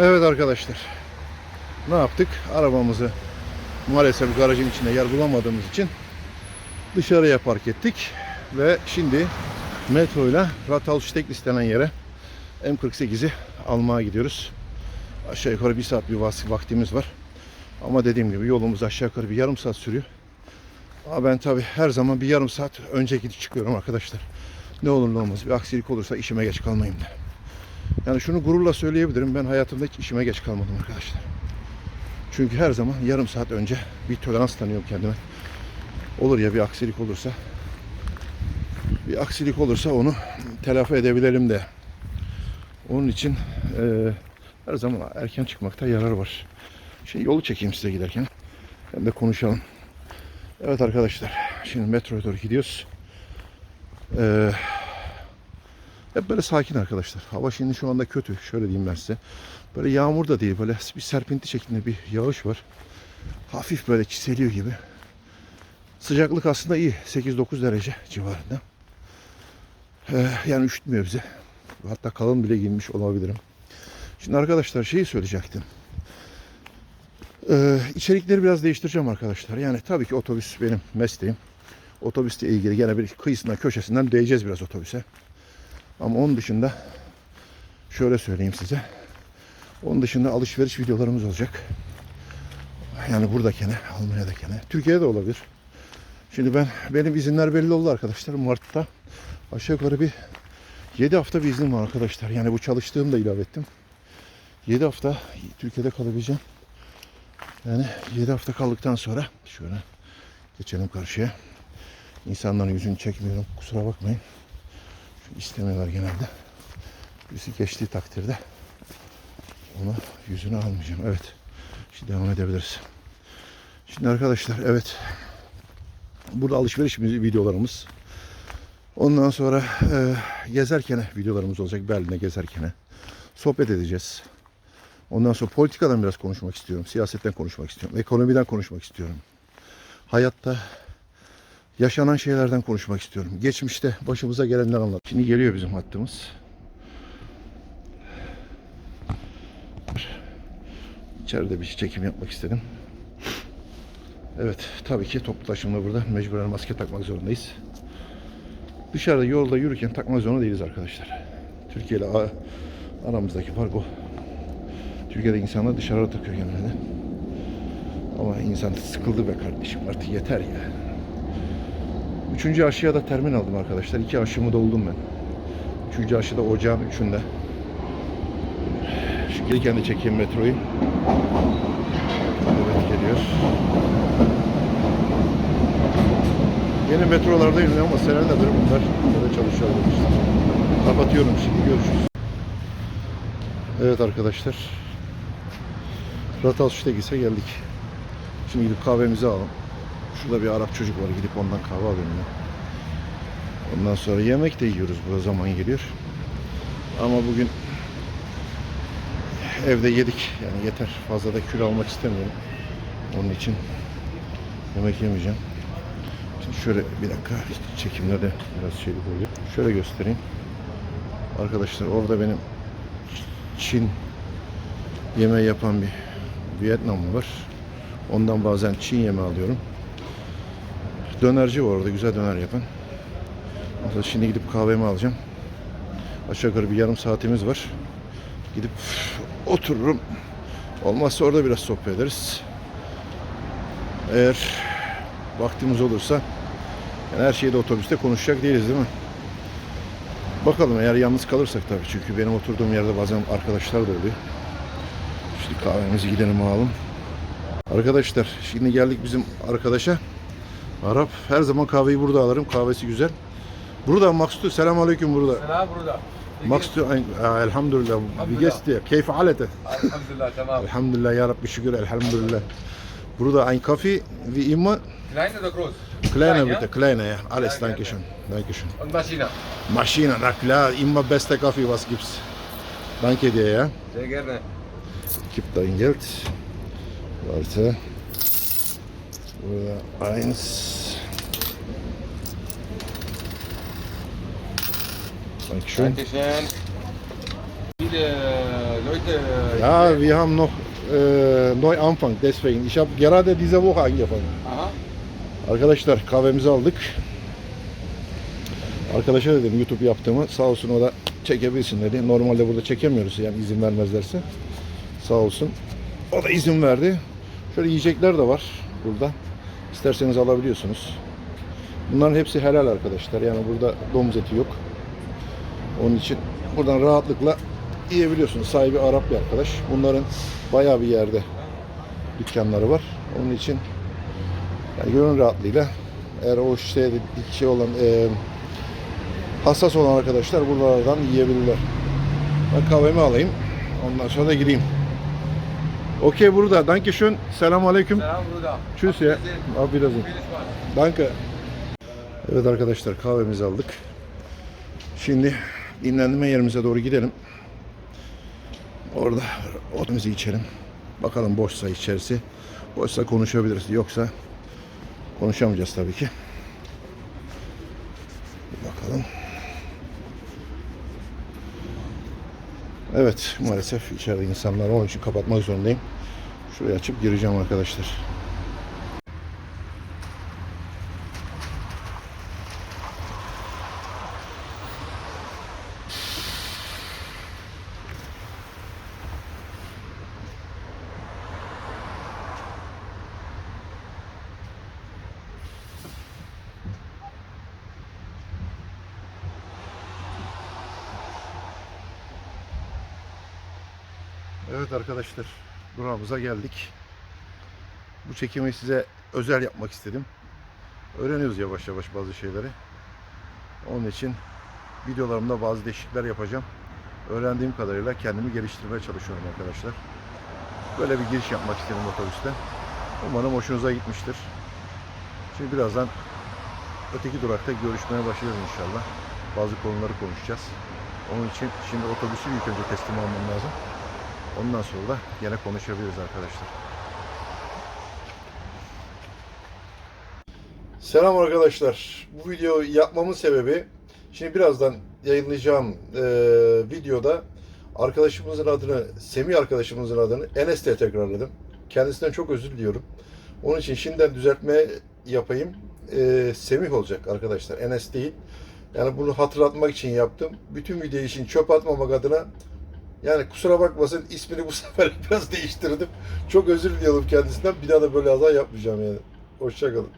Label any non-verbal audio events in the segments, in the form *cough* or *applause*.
Evet arkadaşlar. Ne yaptık? Arabamızı maalesef garajın içinde yer bulamadığımız için dışarıya park ettik. Ve şimdi metro ile Rathaussteig istenen yere M48'i almaya gidiyoruz. Aşağı yukarı bir saat bir vaktimiz var. Ama dediğim gibi yolumuz aşağı yukarı bir yarım saat sürüyor. Ama ben tabi her zaman bir yarım saat önce gidip çıkıyorum arkadaşlar. Ne olur ne olmaz bir aksilik olursa işime geç kalmayayım da. Yani şunu gururla söyleyebilirim. Ben hayatımda hiç işime geç kalmadım arkadaşlar. Çünkü her zaman yarım saat önce bir tolerans tanıyorum kendime. Olur ya bir aksilik olursa bir aksilik olursa onu telafi edebilirim de. Onun için eee, her zaman erken çıkmakta yarar var. Şimdi yolu çekeyim size giderken. Hem de konuşalım. Evet arkadaşlar. Şimdi metroya doğru gidiyoruz. Eee hep böyle sakin arkadaşlar. Hava şimdi şu anda kötü. Şöyle diyeyim ben size. Böyle yağmur da değil. Böyle bir serpinti şeklinde bir yağış var. Hafif böyle çiseliyor gibi. Sıcaklık aslında iyi. 8-9 derece civarında. Ee, yani üşütmüyor bize. Hatta kalın bile giyinmiş olabilirim. Şimdi arkadaşlar şeyi söyleyecektim. Ee, içerikleri biraz değiştireceğim arkadaşlar. Yani tabii ki otobüs benim mesleğim. Otobüsle ilgili gene bir kıyısından köşesinden değeceğiz biraz otobüse. Ama onun dışında şöyle söyleyeyim size. Onun dışında alışveriş videolarımız olacak. Yani buradakine, Almanya'dakine. Türkiye'de de olabilir. Şimdi ben benim izinler belli oldu arkadaşlar. Mart'ta aşağı yukarı bir 7 hafta bir iznim var arkadaşlar. Yani bu çalıştığım da ilave ettim. 7 hafta Türkiye'de kalabileceğim. Yani 7 hafta kaldıktan sonra şöyle geçelim karşıya. İnsanların yüzünü çekmiyorum. Kusura bakmayın. İstemiyorlar genelde. Birisi geçtiği takdirde ona yüzünü almayacağım. Evet. Şimdi devam edebiliriz. Şimdi arkadaşlar evet. Burada alışveriş videolarımız. Ondan sonra e, gezerken videolarımız olacak. Berlin'e gezerken. Sohbet edeceğiz. Ondan sonra politikadan biraz konuşmak istiyorum. Siyasetten konuşmak istiyorum. Ekonomiden konuşmak istiyorum. Hayatta yaşanan şeylerden konuşmak istiyorum. Geçmişte başımıza gelenler anlat. Şimdi geliyor bizim hattımız. İçeride bir çekim yapmak istedim. Evet, tabii ki toplu taşımda burada mecburen maske takmak zorundayız. Dışarıda yolda yürürken takmak zorunda değiliz arkadaşlar. Türkiye ile aramızdaki fark o. Türkiye'de insanlar dışarıda takıyor genelde. Ama insan sıkıldı be kardeşim artık yeter ya. Üçüncü aşıya da termin aldım arkadaşlar. İki aşımı da oldum ben. Üçüncü aşıda ocağın üçünde. Şu gelirken de çekeyim metroyu. Evet geliyor. Yeni metrolardayım ama senelerdir bunlar böyle çalışıyor arkadaşlar. Kapatıyorum şimdi görüşürüz. Evet arkadaşlar. Rathaussteig'e geldik. Şimdi gidip kahvemizi alalım. Şurada bir Arap çocuk var. Gidip ondan kahve alayım ya. Ondan sonra yemek de yiyoruz. Bu zaman geliyor. Ama bugün evde yedik. Yani yeter. Fazla da kilo almak istemiyorum. Onun için yemek yemeyeceğim. Şimdi şöyle bir dakika çekimlerde biraz şey oluyor. Şöyle göstereyim. Arkadaşlar orada benim Çin yemeği yapan bir Vietnamlı var. Ondan bazen Çin yemeği alıyorum. Dönerci var orada güzel döner yapan. Mesela şimdi gidip kahvemi alacağım. Aşağı yukarı bir yarım saatimiz var. Gidip otururum. Olmazsa orada biraz sohbet ederiz. Eğer vaktimiz olursa yani her şeyi de otobüste konuşacak değiliz değil mi? Bakalım eğer yalnız kalırsak tabii çünkü benim oturduğum yerde bazen arkadaşlar da oluyor. Şimdi kahvemizi gidelim alalım. Arkadaşlar şimdi geldik bizim arkadaşa. Arap her zaman kahveyi burada alırım. Kahvesi güzel. Burada Maksudu. Selamun Aleyküm burada. Selam burada. Maksudu. Elhamdülillah. Bir geçti. Keyfi halete. Elhamdülillah tamam. Elhamdülillah ya Rabbi şükür. Elhamdülillah. Burada ein Kaffee wie immer. Klein oder groß? Kleiner Klein, bitte. Kleiner ja. Alles danke schön. Danke schön. Und Maschine. Maschine. Na klar. Immer beste Kaffee was gibt's. Danke dir ja. Sehr gerne. Gib dein Geld. Warte. Oder eins. Dankeschön. Dankeschön. Viele Leute äh, Ja, wir haben noch äh, neu Anfang deswegen. Ich habe gerade diese Woche angefangen. Aha. Arkadaşlar kahvemizi aldık. Arkadaşa dedim YouTube yaptığımı sağ olsun o da çekebilsin dedi. Normalde burada çekemiyoruz yani izin vermezlerse. Sağ olsun. O da izin verdi. Şöyle yiyecekler de var burada. İsterseniz alabiliyorsunuz. Bunların hepsi helal arkadaşlar. Yani burada domuz eti yok. Onun için buradan rahatlıkla yiyebiliyorsunuz. Sahibi Arap bir arkadaş. Bunların bayağı bir yerde dükkanları var. Onun için yani gönül rahatlığıyla eğer o işte şey olan e, hassas olan arkadaşlar buralardan yiyebilirler. Ben kahvemi alayım. Ondan sonra da gireyim. Okey burada. Danke schön. Selamun aleyküm. Salam Bruder. Tschüss ya. Viel Spaß. Danke. Evet arkadaşlar kahvemizi aldık. Şimdi dinlendirme yerimize doğru gidelim. Orada otumuzu içelim. Bakalım boşsa içerisi. Boşsa konuşabiliriz. Yoksa konuşamayacağız tabii ki. Bir bakalım. Evet maalesef içeride insanlar. Onun için kapatmak zorundayım. Şurayı açıp gireceğim arkadaşlar. Evet arkadaşlar durağımıza geldik. Bu çekimi size özel yapmak istedim. Öğreniyoruz yavaş yavaş bazı şeyleri. Onun için videolarımda bazı değişiklikler yapacağım. Öğrendiğim kadarıyla kendimi geliştirmeye çalışıyorum arkadaşlar. Böyle bir giriş yapmak istedim otobüste. Umarım hoşunuza gitmiştir. Şimdi birazdan öteki durakta görüşmeye başlayacağız inşallah. Bazı konuları konuşacağız. Onun için şimdi otobüsü ilk önce teslim almam lazım. Ondan sonra da gene konuşabiliriz arkadaşlar. Selam arkadaşlar. Bu videoyu yapmamın sebebi şimdi birazdan yayınlayacağım eee, videoda arkadaşımızın adını, Semih arkadaşımızın adını Enes diye tekrarladım. Kendisinden çok özür diliyorum. Onun için şimdiden düzeltme yapayım. Eee, Semih olacak arkadaşlar. Enes değil. Yani bunu hatırlatmak için yaptım. Bütün video için çöp atmamak adına yani kusura bakmasın ismini bu *laughs* sefer biraz değiştirdim. Çok özür diliyorum kendisinden. Bir daha da böyle hata yapmayacağım yani. Hoşçakalın.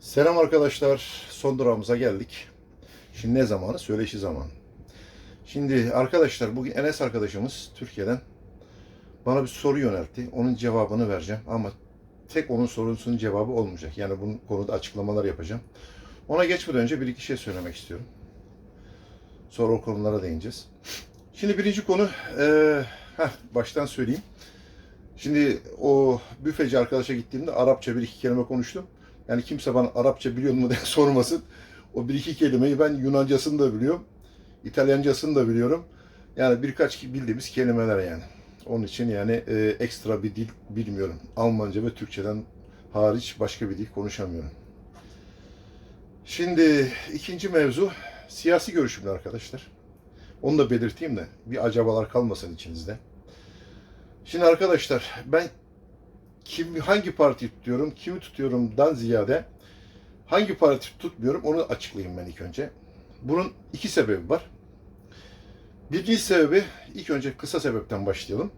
Selam arkadaşlar. Son durağımıza geldik. Şimdi ne zamanı? Söyleşi zamanı. Şimdi arkadaşlar bugün Enes arkadaşımız Türkiye'den bana bir soru yöneltti. Onun cevabını vereceğim ama tek onun sorusunun cevabı olmayacak. Yani bunun konuda açıklamalar yapacağım. Ona geçmeden önce bir iki şey söylemek istiyorum. Sonra o konulara değineceğiz. Şimdi birinci konu, eee heh, baştan söyleyeyim. Şimdi o büfeci arkadaşa gittiğimde Arapça bir iki kelime konuştum. Yani kimse bana Arapça biliyor mu diye *laughs* sormasın. O bir iki kelimeyi ben Yunancasını da biliyorum. İtalyancasını da biliyorum. Yani birkaç bildiğimiz kelimeler yani. Onun için yani e, ekstra bir dil bilmiyorum. Almanca ve Türkçeden hariç başka bir dil konuşamıyorum. Şimdi ikinci mevzu siyasi görüşümler arkadaşlar. Onu da belirteyim de bir acabalar kalmasın içinizde. Şimdi arkadaşlar ben kim hangi partiyi tutuyorum, kimi tutuyorumdan ziyade hangi parti tutmuyorum onu açıklayayım ben ilk önce. Bunun iki sebebi var. Birinci sebebi ilk önce kısa sebepten başlayalım.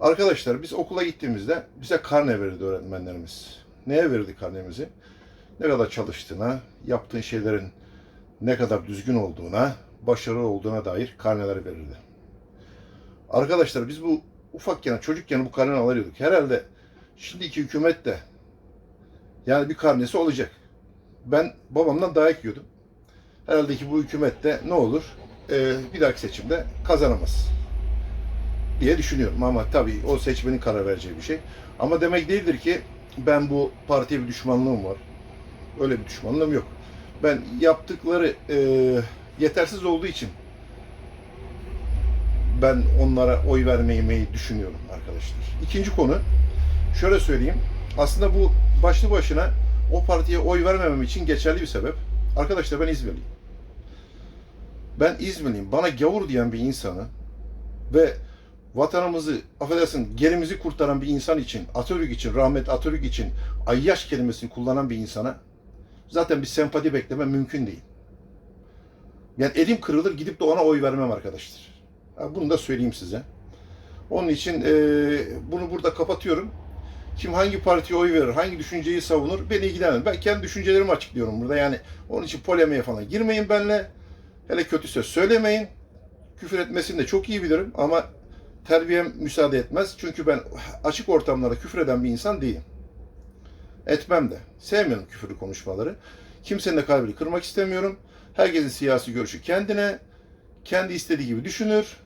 Arkadaşlar biz okula gittiğimizde bize karne verirdi öğretmenlerimiz. Neye verirdi karnemizi? Ne kadar çalıştığına, yaptığın şeylerin ne kadar düzgün olduğuna, başarılı olduğuna dair karneler verirdi. Arkadaşlar biz bu ufakken, çocukken bu karneleri alıyorduk. Herhalde şimdiki hükümet de yani bir karnesi olacak. Ben babamdan dayak yiyordum. Herhalde ki bu hükümet de ne olur? Ee, bir dahaki seçimde kazanamaz diye düşünüyorum. Ama tabii o seçmenin karar vereceği bir şey. Ama demek değildir ki ben bu partiye bir düşmanlığım var. Öyle bir düşmanlığım yok. Ben yaptıkları e, yetersiz olduğu için ben onlara oy vermeyi düşünüyorum arkadaşlar. İkinci konu şöyle söyleyeyim. Aslında bu başlı başına o partiye oy vermemem için geçerli bir sebep. Arkadaşlar ben İzmirliyim. Ben İzmirliyim. Bana gavur diyen bir insanı ve vatanımızı, affedersin gerimizi kurtaran bir insan için, Atatürk için, rahmet Atatürk için ayyaş kelimesini kullanan bir insana zaten bir sempati bekleme mümkün değil. Yani elim kırılır gidip de ona oy vermem arkadaşlar. Bunu da söyleyeyim size. Onun için e, bunu burada kapatıyorum. Kim hangi partiye oy verir, hangi düşünceyi savunur beni ilgilenmez. Ben kendi düşüncelerimi açıklıyorum burada. Yani onun için polemiğe falan girmeyin benimle. Hele kötü söz söylemeyin. Küfür etmesini de çok iyi bilirim ama terbiyem müsaade etmez. Çünkü ben açık ortamlarda küfür eden bir insan değilim. Etmem de. Sevmiyorum küfürlü konuşmaları. Kimsenin de kalbini kırmak istemiyorum. Herkesin siyasi görüşü kendine. Kendi istediği gibi düşünür.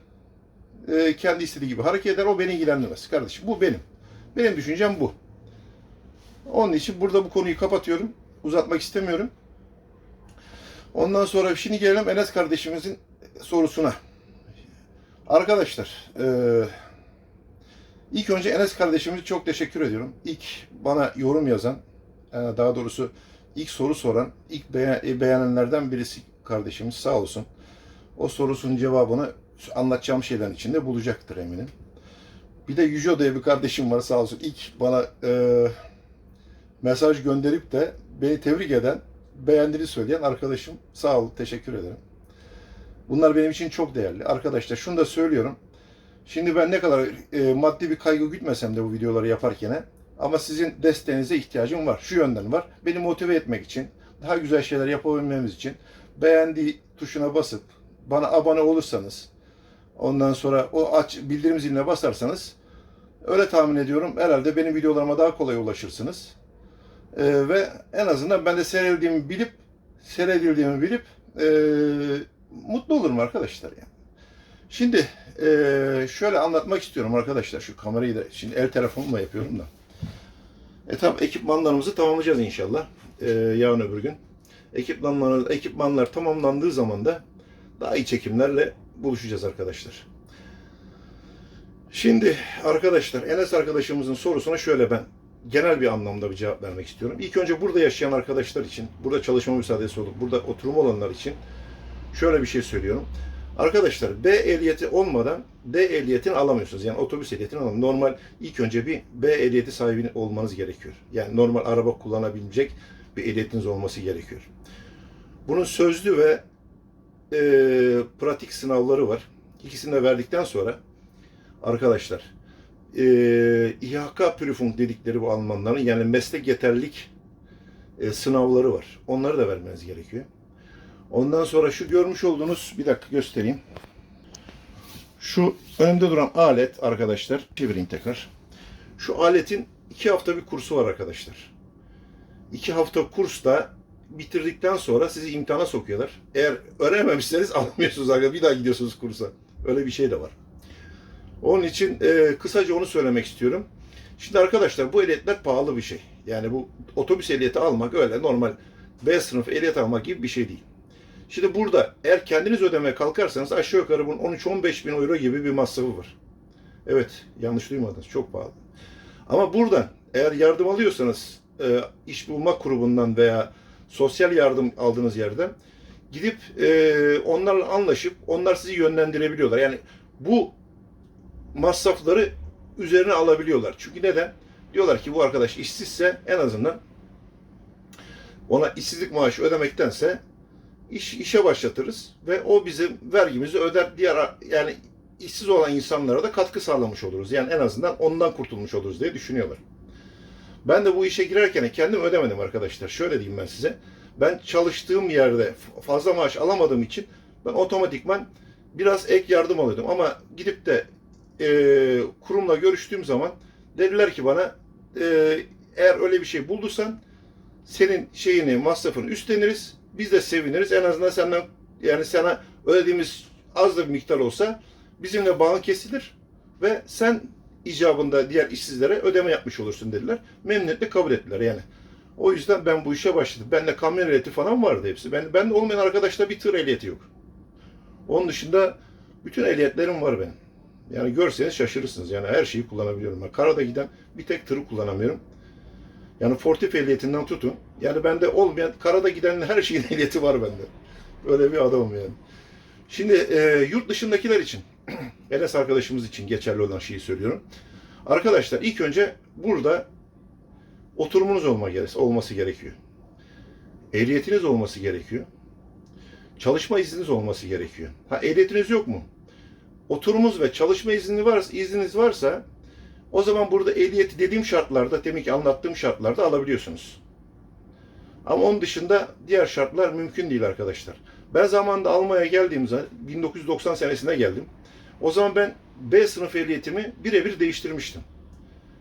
e, Kendi istediği gibi hareket eder. O beni ilgilendirmez. Kardeşim bu benim. Benim düşüncem bu. Onun için burada bu konuyu kapatıyorum. Uzatmak istemiyorum. Ondan sonra şimdi gelelim Enes kardeşimizin sorusuna. Arkadaşlar, eee ilk önce Enes kardeşimize çok teşekkür ediyorum. İlk bana yorum yazan, e, daha doğrusu ilk soru soran, ilk e, beğenenlerden birisi kardeşimiz sağ olsun. O sorusunun cevabını anlatacağım şeylerin içinde bulacaktır eminim. Bir de Yüce diye bir kardeşim var sağ olsun. İlk bana e, mesaj gönderip de beni tebrik eden, beğendiğini söyleyen arkadaşım. Sağ ol, teşekkür ederim. Bunlar benim için çok değerli. Arkadaşlar şunu da söylüyorum. Şimdi ben ne kadar e, maddi bir kaygı gütmesem de bu videoları yaparken ama sizin desteğinize ihtiyacım var. Şu yönden var. Beni motive etmek için, daha güzel şeyler yapabilmemiz için beğendiği tuşuna basıp bana abone olursanız ondan sonra o aç bildirim ziline basarsanız öyle tahmin ediyorum herhalde benim videolarıma daha kolay ulaşırsınız. Ee, ve en azından ben de seyredildiğimi bilip seyredildiğimi bilip e, mutlu olurum arkadaşlar yani. Şimdi e, şöyle anlatmak istiyorum arkadaşlar şu kamerayı da şimdi el telefonumla yapıyorum da. E tabi ekipmanlarımızı tamamlayacağız inşallah e, yarın öbür gün. Ekipmanlar, ekipmanlar tamamlandığı zaman da daha iyi çekimlerle buluşacağız arkadaşlar. Şimdi arkadaşlar Enes arkadaşımızın sorusuna şöyle ben genel bir anlamda bir cevap vermek istiyorum. İlk önce burada yaşayan arkadaşlar için, burada çalışma müsaadesi olup burada oturum olanlar için şöyle bir şey söylüyorum. Arkadaşlar B ehliyeti olmadan D ehliyetini alamıyorsunuz. Yani otobüs ehliyetini alamıyorsunuz. Normal ilk önce bir B ehliyeti sahibi olmanız gerekiyor. Yani normal araba kullanabilecek bir ehliyetiniz olması gerekiyor. Bunun sözlü ve e, pratik sınavları var. İkisini de verdikten sonra arkadaşlar e, İHK Prüfung dedikleri bu Almanların yani meslek yeterlilik e, sınavları var. Onları da vermeniz gerekiyor. Ondan sonra şu görmüş olduğunuz bir dakika göstereyim. Şu önümde duran alet arkadaşlar çevireyim tekrar. Şu aletin iki hafta bir kursu var arkadaşlar. İki hafta kursta bitirdikten sonra sizi imtihana sokuyorlar. Eğer öğrenememişseniz *laughs* alamıyorsunuz arkadaşlar. Bir daha gidiyorsunuz kursa. Öyle bir şey de var. Onun için e, kısaca onu söylemek istiyorum. Şimdi arkadaşlar bu ehliyetler pahalı bir şey. Yani bu otobüs ehliyeti almak öyle normal B sınıf ehliyet almak gibi bir şey değil. Şimdi burada eğer kendiniz ödemeye kalkarsanız aşağı yukarı bunun 13-15 bin euro gibi bir masrafı var. Evet yanlış duymadınız çok pahalı. Ama buradan eğer yardım alıyorsanız e, iş bulma grubundan veya sosyal yardım aldığınız yerden gidip e, onlarla anlaşıp onlar sizi yönlendirebiliyorlar. Yani bu masrafları üzerine alabiliyorlar. Çünkü neden? Diyorlar ki bu arkadaş işsizse en azından ona işsizlik maaşı ödemektense iş işe başlatırız ve o bizim vergimizi öder diğer yani işsiz olan insanlara da katkı sağlamış oluruz. Yani en azından ondan kurtulmuş oluruz diye düşünüyorlar. Ben de bu işe girerken kendim ödemedim arkadaşlar. Şöyle diyeyim ben size. Ben çalıştığım yerde fazla maaş alamadığım için ben otomatikman biraz ek yardım alıyordum. Ama gidip de e, kurumla görüştüğüm zaman dediler ki bana e, eğer öyle bir şey bulduysan senin şeyini masrafını üstleniriz. Biz de seviniriz. En azından senden yani sana ödediğimiz az da bir miktar olsa bizimle bağın kesilir ve sen icabında diğer işsizlere ödeme yapmış olursun dediler. Memnuniyetle kabul ettiler yani. O yüzden ben bu işe başladım. Bende kamyon ehliyeti falan vardı hepsi. Ben, bende olmayan arkadaşta bir tır ehliyeti yok. Onun dışında bütün ehliyetlerim var benim. Yani görseniz şaşırırsınız. Yani her şeyi kullanabiliyorum. Ben karada giden bir tek tırı kullanamıyorum. Yani fortif ehliyetinden tutun. Yani bende olmayan, karada giden her şeyin *laughs* ehliyeti var bende. Öyle bir adamım yani. Şimdi e, yurt dışındakiler için *clears throat* Enes arkadaşımız için geçerli olan şeyi söylüyorum. Arkadaşlar ilk önce burada oturumunuz olma gere- olması gerekiyor. Ehliyetiniz olması gerekiyor. Çalışma izniniz olması gerekiyor. Ha ehliyetiniz yok mu? Oturumunuz ve çalışma izni varsa, izniniz varsa o zaman burada ehliyeti dediğim şartlarda, demin ki anlattığım şartlarda alabiliyorsunuz. Ama onun dışında diğer şartlar mümkün değil arkadaşlar. Ben zamanında Almanya'ya geldiğim zaman 1990 senesinde geldim. O zaman ben B sınıf ehliyetimi birebir değiştirmiştim.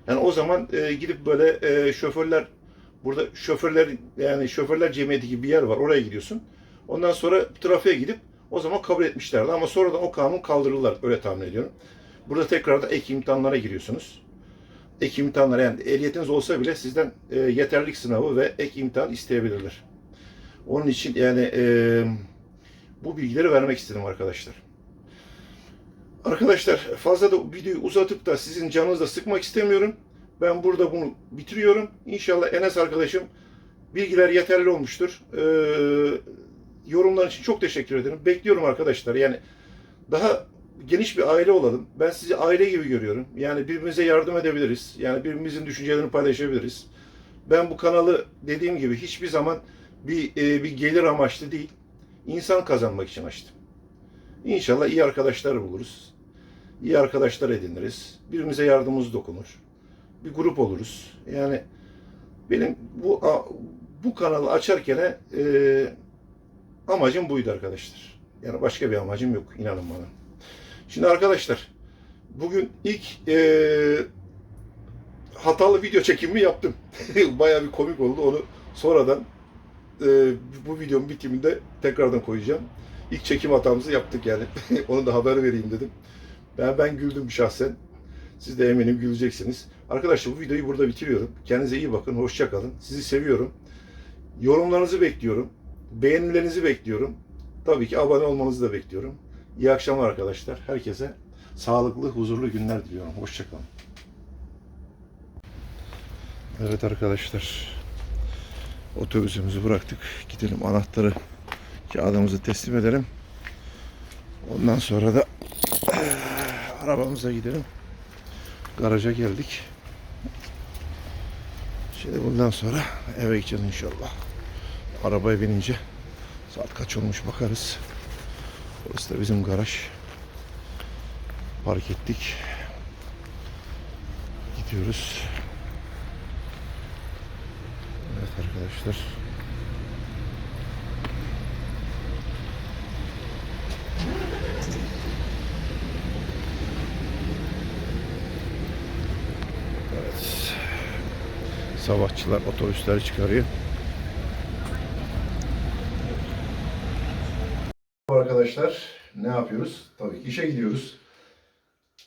Yani o zaman e, gidip böyle e, şoförler burada şoförler yani şoförler cemiyeti gibi bir yer var. Oraya gidiyorsun. Ondan sonra trafiğe gidip o zaman kabul etmişlerdi ama sonradan o kanun kaldırırlar öyle tahmin ediyorum. Burada tekrar da ek imtihanlara giriyorsunuz. Ek imtihanlara yani ehliyetiniz olsa bile sizden e, yeterlilik sınavı ve ek imtihan isteyebilirler. Onun için yani e, bu bilgileri vermek istedim arkadaşlar. Arkadaşlar fazla da videoyu uzatıp da sizin canınızı da sıkmak istemiyorum. Ben burada bunu bitiriyorum. İnşallah Enes arkadaşım bilgiler yeterli olmuştur. Ee, yorumlar için çok teşekkür ederim. Bekliyorum arkadaşlar. Yani daha geniş bir aile olalım. Ben sizi aile gibi görüyorum. Yani birbirimize yardım edebiliriz. Yani birbirimizin düşüncelerini paylaşabiliriz. Ben bu kanalı dediğim gibi hiçbir zaman bir e, bir gelir amaçlı değil, insan kazanmak için açtım. İnşallah iyi arkadaşlar buluruz. İyi arkadaşlar ediniriz. Birbirimize yardımımız dokunur. Bir grup oluruz. Yani benim bu bu kanalı açarken e, amacım buydu arkadaşlar. Yani başka bir amacım yok inanın bana. Şimdi arkadaşlar bugün ilk e, hatalı video çekimi yaptım. *laughs* Bayağı bir komik oldu. Onu sonradan e, bu videonun bitiminde tekrardan koyacağım. İlk çekim hatamızı yaptık yani. *laughs* Onu da haber vereyim dedim. Ben ben güldüm şahsen. Siz de eminim güleceksiniz. Arkadaşlar bu videoyu burada bitiriyorum. Kendinize iyi bakın. Hoşça kalın. Sizi seviyorum. Yorumlarınızı bekliyorum. Beğenilerinizi bekliyorum. Tabii ki abone olmanızı da bekliyorum. İyi akşamlar arkadaşlar. Herkese sağlıklı, huzurlu günler diliyorum. Hoşça kalın. Evet arkadaşlar. Otobüsümüzü bıraktık. Gidelim anahtarı kağıdımızı teslim edelim. Ondan sonra da eh, arabamıza gidelim. Garaja geldik. Şimdi bundan sonra eve gideceğiz inşallah. Arabaya binince saat kaç olmuş bakarız. Burası da bizim garaj. Park ettik. Gidiyoruz. Evet arkadaşlar. Evet. Sabahçılar otobüsleri çıkarıyor. Arkadaşlar ne yapıyoruz? Tabii ki işe gidiyoruz.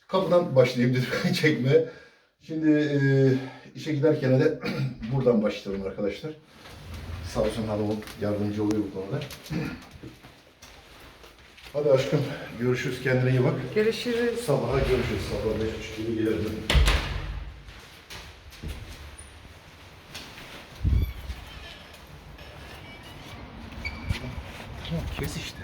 Kapıdan başlayayım dedim *laughs* çekme. Şimdi e, işe giderken de *clears throat* buradan başlayalım arkadaşlar. Sağ olsun hanımım yardımcı oluyor bu konuda. *clears throat* Hadi aşkım görüşürüz kendine iyi bak. Görüşürüz. Sabaha görüşürüz. Sabah 5.30 gibi gelirim. Kes işte.